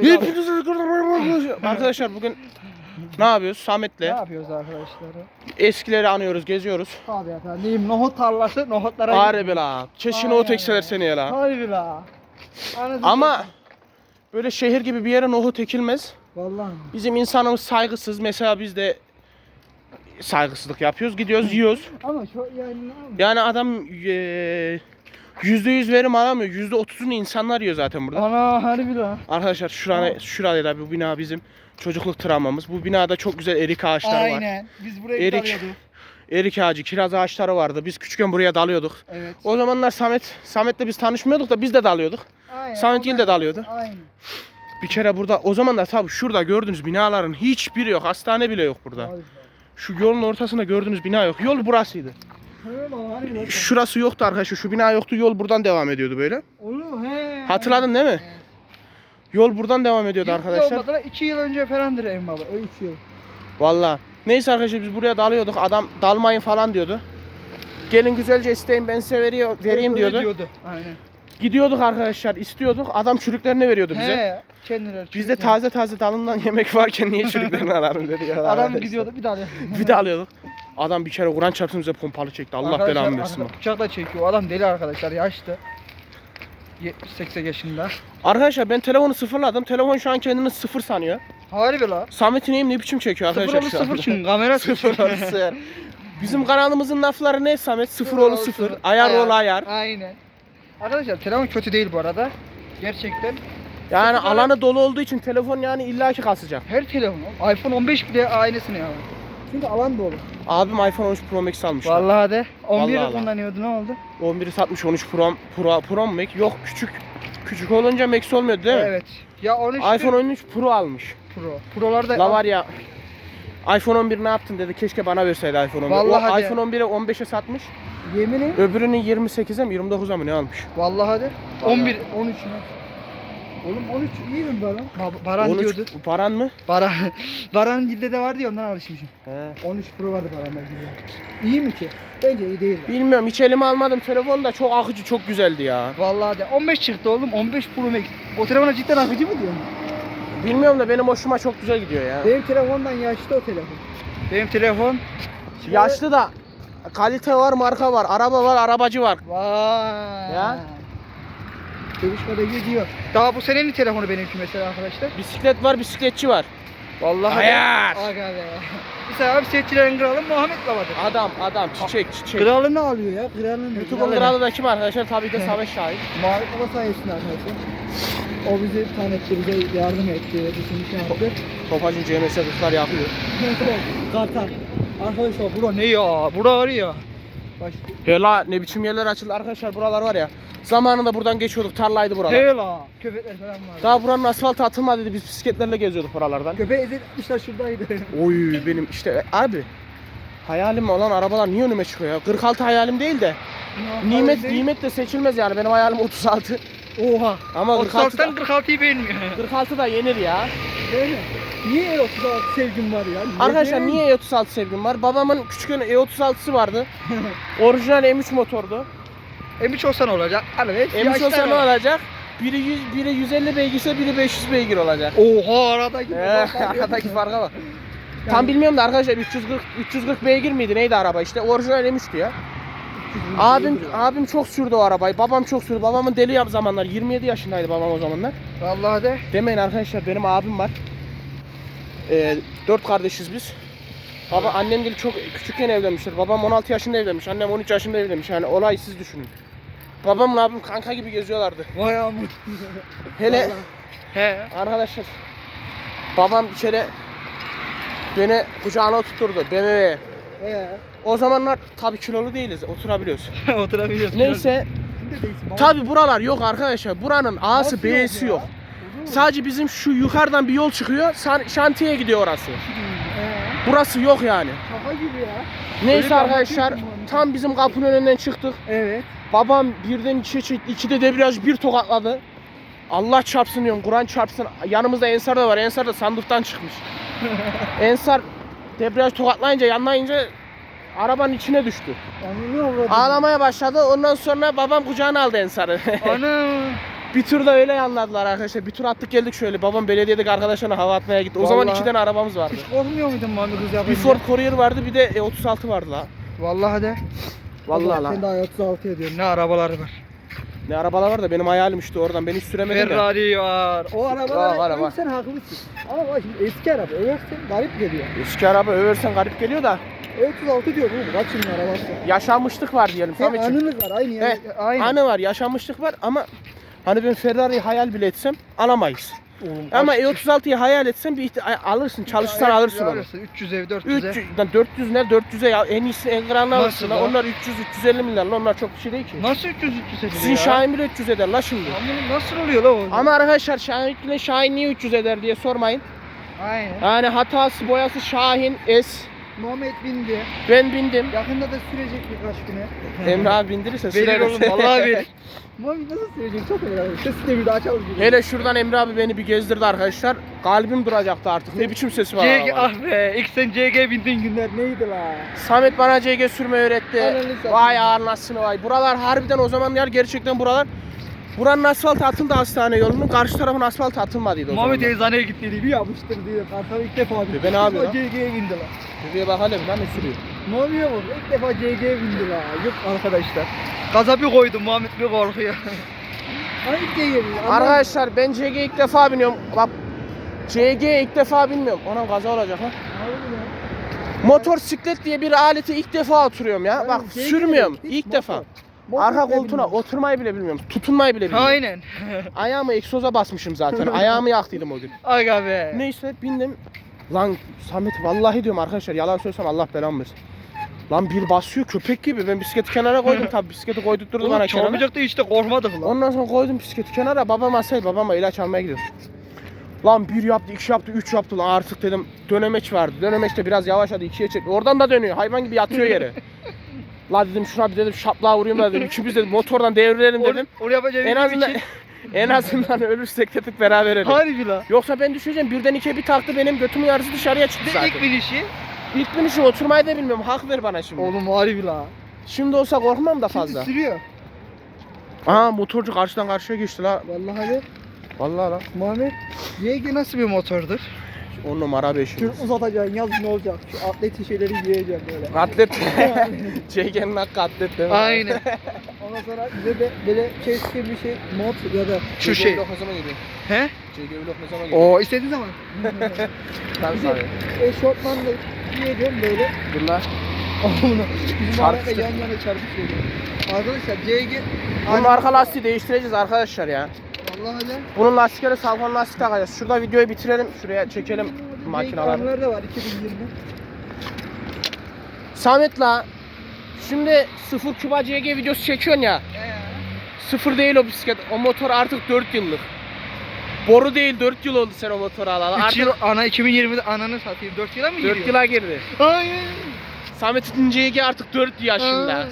Hepinize Arkadaşlar bugün ne yapıyoruz? Ne Samet'le yapıyoruz arkadaşlar? eskileri anıyoruz, geziyoruz. Abi efendim nohut tarlası nohutlara Harbi la. Çeşin o tekseler seni ya la. Harbi la. Anasını Ama satayım. böyle şehir gibi bir yere nohut ekilmez. Vallahi. Bizim insanımız saygısız. Mesela biz de saygısızlık yapıyoruz. Gidiyoruz yiyoruz. Ama şu yani ne yapayım? Yani adam eee, yüzde yüz verim alamıyor. Yüzde otuzunu insanlar yiyor zaten burada. Ana harbi la. Arkadaşlar şurada, şurada da bu bina bizim çocukluk travmamız. Bu binada çok güzel erik ağaçları var. Aynen. Biz buraya Erik. Erik ağacı, kiraz ağaçları vardı. Biz küçükken buraya dalıyorduk. Evet. O zamanlar Samet, Samet'le biz tanışmıyorduk da biz de dalıyorduk. Aynen. Samet Gil de dalıyordu. Aynen. Bir kere burada, o zamanlar tabii şurada gördüğünüz binaların hiçbiri yok. Hastane bile yok burada. Harbi. Şu yolun ortasında gördüğünüz bina yok. Yol burasıydı. Şurası yoktu arkadaşlar. Şu bina yoktu. Yol buradan devam ediyordu böyle. Oğlum he. Hatırladın değil mi? Yol buradan devam ediyordu Yıl arkadaşlar. olmadı iki yıl önce falandır en baba. Üç yıl. Valla. Neyse arkadaşlar biz buraya dalıyorduk. Adam dalmayın falan diyordu. Gelin güzelce isteyin ben size veriyor, vereyim diyordu. diyordu. Aynen. Gidiyorduk arkadaşlar istiyorduk. Adam çürüklerini veriyordu bize. He. Kendileri. Biz de taze taze dalından yemek varken niye çürüklerini alalım dedi ya. Adam gidiyordu bir daha. Bir de alıyorduk. Adam bir kere Kur'an bize pompalı çekti. Allah Arkadaşlar, belamı versin. arkadaşlar Bıçakla çekiyor. Adam deli arkadaşlar yaşlı. 70-80 yaşında. Arkadaşlar ben telefonu sıfırladım. Telefon şu an kendini sıfır sanıyor. Harbi la. Samet'in neyim ne biçim çekiyor Sıfır arkadaşlar olur şu sıfır çünkü kamera Sıfır olur sıfır. Bizim kanalımızın lafları ne Samet? Sıfır oğlu sıfır. Ayar oğlu ayar. Aynen. Arkadaşlar telefon kötü değil bu arada. Gerçekten. Yani Sıfır alanı dolu olduğu için telefon yani illaki kasacak. Her telefon. iPhone 15 bile aynısını ya. Çünkü alan dolu. Abim iPhone 13 Pro Max almış. Vallahi de. 11 Vallahi la. kullanıyordu ne oldu? 11'i satmış 13 Pro Pro Pro Max? Yok küçük. Küçük olunca Max olmuyordu değil mi? Evet. Ya 13 iPhone 13 Pro almış. Pro. Pro'lar da La var ya iPhone 11 ne yaptın dedi. Keşke bana verseydi iPhone 11. Vallahi o de. iPhone 11'e 15'e satmış. Yemini. Öbürünü 28'e mi 29'a mı ne almış? Vallahi de. Vallahi. 11 13 ne? Oğlum 13 iyi mi Baran? Ba- Baran 13 diyordu. Paran mı? Baran. Baran dilde de vardı ya ondan alışmışım. He. 13 Pro vardı Baran'da dilde. İyi mi ki? Bence iyi değil. Bilmiyorum hiç elime almadım. Telefon da çok akıcı çok güzeldi ya. Vallahi de 15 çıktı oğlum 15 Pro Max. O telefona cidden akıcı mı diyorsun? Bilmiyorum da benim hoşuma çok güzel gidiyor ya. Benim telefondan yaşlı o telefon. Benim telefon Yaşlı da kalite var, marka var, araba var, arabacı var. Vay. Ya. Dövüşmede gidiyor. Daha bu senenin telefonu benimki mesela arkadaşlar. Bisiklet var, bisikletçi var. Vallahi. Hayat. Aga be. Mesela abi setçilerin kralı Muhammed Baba'dır. Adam, adam, çiçek, çiçek. Kralı ne alıyor ya? Kralını. YouTube'un kralı da kim arkadaşlar? Tabii de Samet Şahit. Muhammed Baba sayesinde arkadaşlar. O bizi tanıttı, bize yardım etti, bizim şey yaptı. Topacın CMS kızlar yapıyor. Kartal. Arkadaşlar bura ne ya? Bura var ya. Baş... Hela ne biçim yerler açıldı arkadaşlar buralar var ya. Zamanında buradan geçiyorduk tarlaydı buralar. Hela. Köpekler falan var. Daha buranın asfaltı atılmadı dedi biz bisikletlerle geziyorduk buralardan. Köpeği ezilmişler şuradaydı. Oy benim işte abi hayalim olan arabalar niye önüme çıkıyor ya? 46 hayalim değil de nimet nimet de seçilmez yani benim hayalim 36. Oha. Ama 46 da, 36'dan 46'yı beğenmiyor. 46 da yenir ya. Öyle. Niye 36 sevgim var ya? Arkadaşlar Neden? niye E36 sevgim var? Babamın küçükken E36'sı vardı. Orijinal M3 motordu. M3 olsa ne olacak? Evet. M3 olsa ne olacak? Biri, 100, biri 150 beygirse biri 500 beygir olacak. Oha aradaki. Aradaki farka bak. Tam bilmiyorum da arkadaşlar 340 340 beygir miydi neydi araba işte orijinal M3'tü ya. Abim abim çok sürdü o arabayı. Babam çok sürdü. Babamın deli yap zamanlar. 27 yaşındaydı babam o zamanlar. Vallahi de. Demeyin arkadaşlar benim abim var. Ee, dört kardeşiz biz. Baba annem gibi çok küçükken evlenmişler. Babam 16 yaşında evlenmiş. Annem 13 yaşında evlenmiş. Yani olay siz düşünün. Babamla abim kanka gibi geziyorlardı. Vay amına. Hele. He. arkadaşlar babam bir kere beni kucağına tutturdu. BMW. He. O zamanlar tabii kilolu değiliz. Oturabiliyoruz. Oturabiliyorsun. Neyse tabii buralar yok arkadaşlar. Buranın A'sı Nasıl yok B'si ya? yok. Sadece bizim şu yukarıdan bir yol çıkıyor. san- Şantiye gidiyor orası. Burası yok yani. Şaka gibi ya. Neyse bir arkadaşlar anlatıyorsun tam bizim kapının önünden çıktık. Evet. Babam birden içe çekti. ikide debriyaj bir tokatladı. Allah çarpsın diyorum. Kur'an çarpsın. Yanımızda Ensar da var. Ensar da sandıktan çıkmış. Ensar debriyaj tokatlayınca yanlayınca arabanın içine düştü. Anlıyor musun? Ağlamaya başladı. Ondan sonra babam kucağına aldı Ensar'ı. Ana. Bir tur da öyle yanladılar arkadaşlar. Bir tur attık geldik şöyle. Babam belediyedeki arkadaşlarına hava atmaya gitti. O zaman Vallahi. iki tane arabamız vardı. Hiç korkmuyor muydun kız Bir yapınca? Ford Courier vardı bir de E36 vardı la. Vallahi de. Vallahi Sen la. daha 36 ediyorsun. Ne arabaları var. Ne arabalar var da benim hayalim işte oradan. Ben hiç süremedim de. Ferrari var. O arabalar var, var, var. sen haklısın. Ama bak şimdi eski araba översen garip geliyor. Eski araba översen garip geliyor da. 36 diyor oğlum kaç yılın arabası. Yaşanmışlık var diyelim. Sen Samet'ciğim. anınız var aynı yani. He, aynı. Anı var, yaşanmışlık var ama hani ben Ferrari'yi hayal bile etsem alamayız. Oğlum, Ama kaç- E36'yı hayal etsen bir alırsın, çalışırsan Ya, alırsın onu. alırsın. 300 ev 400 ev. 300, lan 400 ne 400'e ya en iyisi en kralını alırsın. la? Onlar 300 350 milyar lan onlar çok bir şey değil ki. Nasıl 300 300 ediyor Sizin ya? Şahin bile 300 eder la şimdi. Ama nasıl oluyor la o? Ama arkadaşlar Şahin ile Şahin niye 300 eder diye sormayın. Aynen. Yani hatası boyası Şahin S. Muhammed bindi. Ben bindim. Yakında da sürecek birkaç güne. Emre abi bindirirse Verir süreriz. oğlum vallahi verir. Muhammed nasıl sürecek çok önemli. Sesi de bir daha açalım. Hele şuradan Emre abi beni bir gezdirdi arkadaşlar. Kalbim duracaktı artık. Ne biçim sesi var. CG arabanın. ah be ilk sen CG bindiğin günler neydi la? Samet bana CG sürme öğretti. Satayım. Vay ağırlasını vay. Buralar harbiden o zamanlar gerçekten buralar Buranın asfalt atıldı hastane yolunun. Karşı tarafın asfalt atılmadıydı o Muhammed zamanlar. eczaneye gittiydi bir yapmıştır diye. Kartal ilk defa ne yapıyor lan? CG'ye bindi la. Bebeğe bak hele lan ne sürüyor. Muhammed bak ilk defa CG'ye bindi la. Yok arkadaşlar. Gaza bir koydum Muhammed bir korkuyor. Hangi CG'ye bindi? Arkadaşlar ben CG ilk defa biniyorum. Bak CG ilk defa binmiyorum. Ona gaza olacak ha. Motor siklet diye bir aleti ilk defa oturuyorum ya. Bak sürmüyorum ilk defa. Arka koltuğuna oturmayı bile bilmiyorum. Tutunmayı bile bilmiyorum. Aynen. Ayağımı egzoza basmışım zaten. Ayağımı yaktıydım o gün. Aga be. Neyse bindim. Lan Samet vallahi diyorum arkadaşlar yalan söylesem Allah belamı versin. Lan bir basıyor köpek gibi. Ben bisikleti kenara koydum tabii bisikleti koydurtturdu bana Oğlum kenara. çarpacak da hiç de korkmadık lan. Ondan sonra koydum bisikleti kenara babama say babama ilaç almaya gidiyorum. Lan bir yaptı, iki yaptı, üç yaptı lan artık dedim dönemeç vardı. Dönemeçte biraz yavaşladı, ikiye çekti. Oradan da dönüyor. Hayvan gibi yatıyor yere. La dedim şuna bir dedim şaplığa vurayım da dedim. İkimiz dedim motordan devrilelim dedim. Onu, yapacağım. En azından en azından ölürsek dedik beraber ölelim. Harbi la. Yoksa ben düşeceğim birden ikiye bir taktı benim götümün yarısı dışarıya çıktı zaten. ilk binişi? İlk binişim oturmayı da bilmiyorum. Hak ver bana şimdi. Oğlum harbi la. Şimdi olsa korkmam da Şimdi fazla. sürüyor. Aha motorcu karşıdan karşıya geçti la. Vallahi de. Vallahi la. Muhammed. YG nasıl bir motordur? On numara beşim. Şunu uzatacaksın yaz ne olacak? Şu atlet şeyleri yiyeceksin böyle. Atlet. CG'nin hakkı atlet değil mi? Aynen. Ondan sonra bize de böyle gibi bir şey mod ya da şu şey. vlog ne zaman geliyor? He? Vlog ne zaman geliyor? O istediğin zaman. Ben bize- sana. Eşortmanla yiyeceğim böyle. Dur la. Onu bizim arada yan yana çarpışıyor. Arkadaşlar CG Bunun arka lastiği değiştireceğiz arkadaşlar ya. Vallahi de. Bunun lastikleri salkon lastik takacağız. Şurada videoyu bitirelim. Şuraya çekelim makineleri. kameralar da var 2020. Samet la. Şimdi sıfır küba CG videosu çekiyorsun ya. Sıfır değil o bisiklet. O motor artık 4 yıllık. Boru değil 4 yıl oldu sen o motoru alalı. 3 Artık yıl ana 2020'de ananı satayım 4 yıla mı giriyor? 4 yıla girdi. Hayır. Samet'in CG artık 4 yaşında.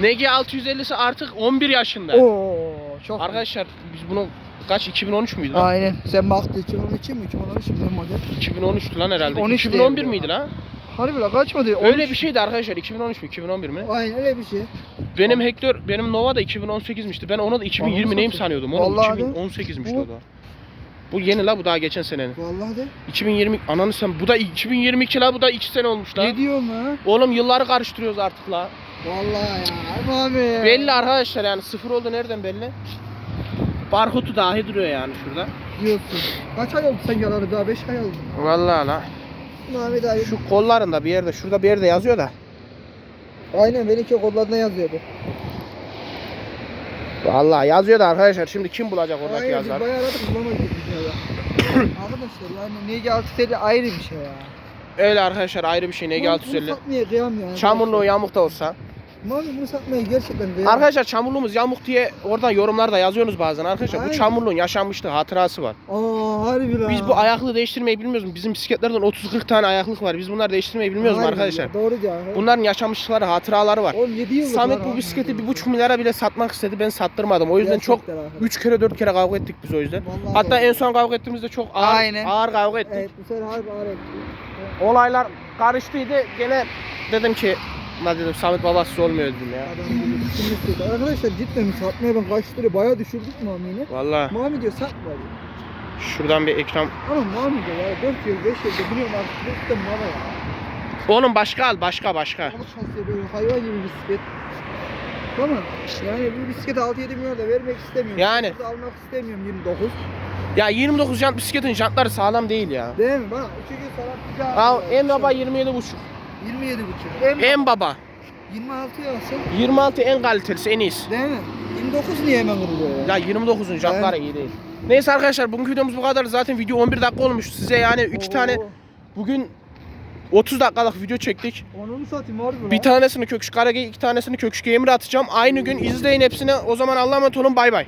NG 650'si artık 11 yaşında. Oo çok. Arkadaşlar biz bunu kaç 2013 müydü lan? Aynen. Sen baktın 2012 mi 2013 mi model? 2013'tü lan herhalde. 13 2011 değil bu. miydi lan? Harbi la kaçmadı? Öyle bir şeydi arkadaşlar. 2013 mü 2011 mi? Aynen öyle bir şey. Benim Hector, benim Nova da 2018'mişti. Ben onu da 2020 Anasını neyim sanıyordum. Oğlum Vallahi de. 2018'mişti Bu- o da. Bu yeni la bu daha geçen senenin. Vallahi de. 2020 ananı sen bu da 2022 la bu da 2 sene olmuş la. Ne diyorsun lan? Oğlum yılları karıştırıyoruz artık la. Vallahi ya. Abi. Belli arkadaşlar yani sıfır oldu nereden belli? Barkodu dahi duruyor yani şurada. Diyorsun. Kaç ay oldu sen gelalı daha 5 ay oldu. Vallahi la. Mehmet abi. Şu kollarında bir yerde şurada bir yerde yazıyor da. Aynen benimki kollarına yazıyordu. Vallahi yazıyor da arkadaşlar şimdi kim bulacak oradaki Aynen yazar? biz bayağı aradık bulamadık ya. Arkadaşlar yani Negi 650 ayrı bir şey ya. Öyle arkadaşlar ayrı bir şey ne Bunu- Bunu 650. satmaya kıyam yani. Çamurluğu yamuk da olsa. Mami bunu satmaya gerçekten kıyam. Arkadaşlar çamurluğumuz yamuk diye oradan yorumlarda yazıyorsunuz bazen arkadaşlar. Bu Aynen. çamurluğun yaşanmışlığı hatırası var. Aa harbi lan. Biz bu ayaklığı değiştirmeyi bilmiyoruz mu? Bizim bisikletlerden 30-40 tane ayaklık var. Biz bunları değiştirmeyi bilmiyoruz mu Harbi arkadaşlar? ya, Doğru diyor. Bunların yaşanmışlıkları, hatıraları var. Oğlum 7 yıl Samet bu bisikleti bir buçuk milyara bile satmak istedi. Ben sattırmadım. O yüzden çok 3 kere 4 kere kavga ettik biz o yüzden. Hatta en son kavga ettiğimizde çok ağır, Aynen. ağır kavga ettik. Evet bu sefer harbi ağır etti. Olaylar karıştıydı. Gene dedim ki La dedim Samet babasız olmuyor dedim ya. Adam. Arkadaşlar cidden satmaya ben kaç lira bayağı düşürdük Mami'yi. Valla Mami diyor satma diyor. şuradan bir ekran. Ama Mami diyor ya 4 yıl 5 yılda biliyorum artık cidden bana ya. Oğlum başka al başka başka. Al şansı böyle hayvan gibi bisiklet. Tamam. Yani bu bisikleti 6-7 milyon da vermek istemiyorum. Yani. Burada almak istemiyorum 29. Ya 29 jant bisikletin jantları sağlam değil ya. Değil mi? Bak çünkü sana bir daha... Al en baba 27 buçuk. 27 buçuk. En, En baba 26 yazsın. 26 en kalitelisi en iyisi. Değil mi? 29 niye hemen kırılıyor ya? Ya 29'un jantları iyi değil. Neyse arkadaşlar bugünkü videomuz bu kadar. Zaten video 11 dakika olmuş. Size yani 2 tane bugün 30 dakikalık video çektik. Onu mu satayım harbi lan? Bir tanesini Köküş Karagey, iki tanesini Köküş Gamer'a atacağım. Aynı gün izleyin hepsini. O zaman Allah'a emanet olun. Bay bay.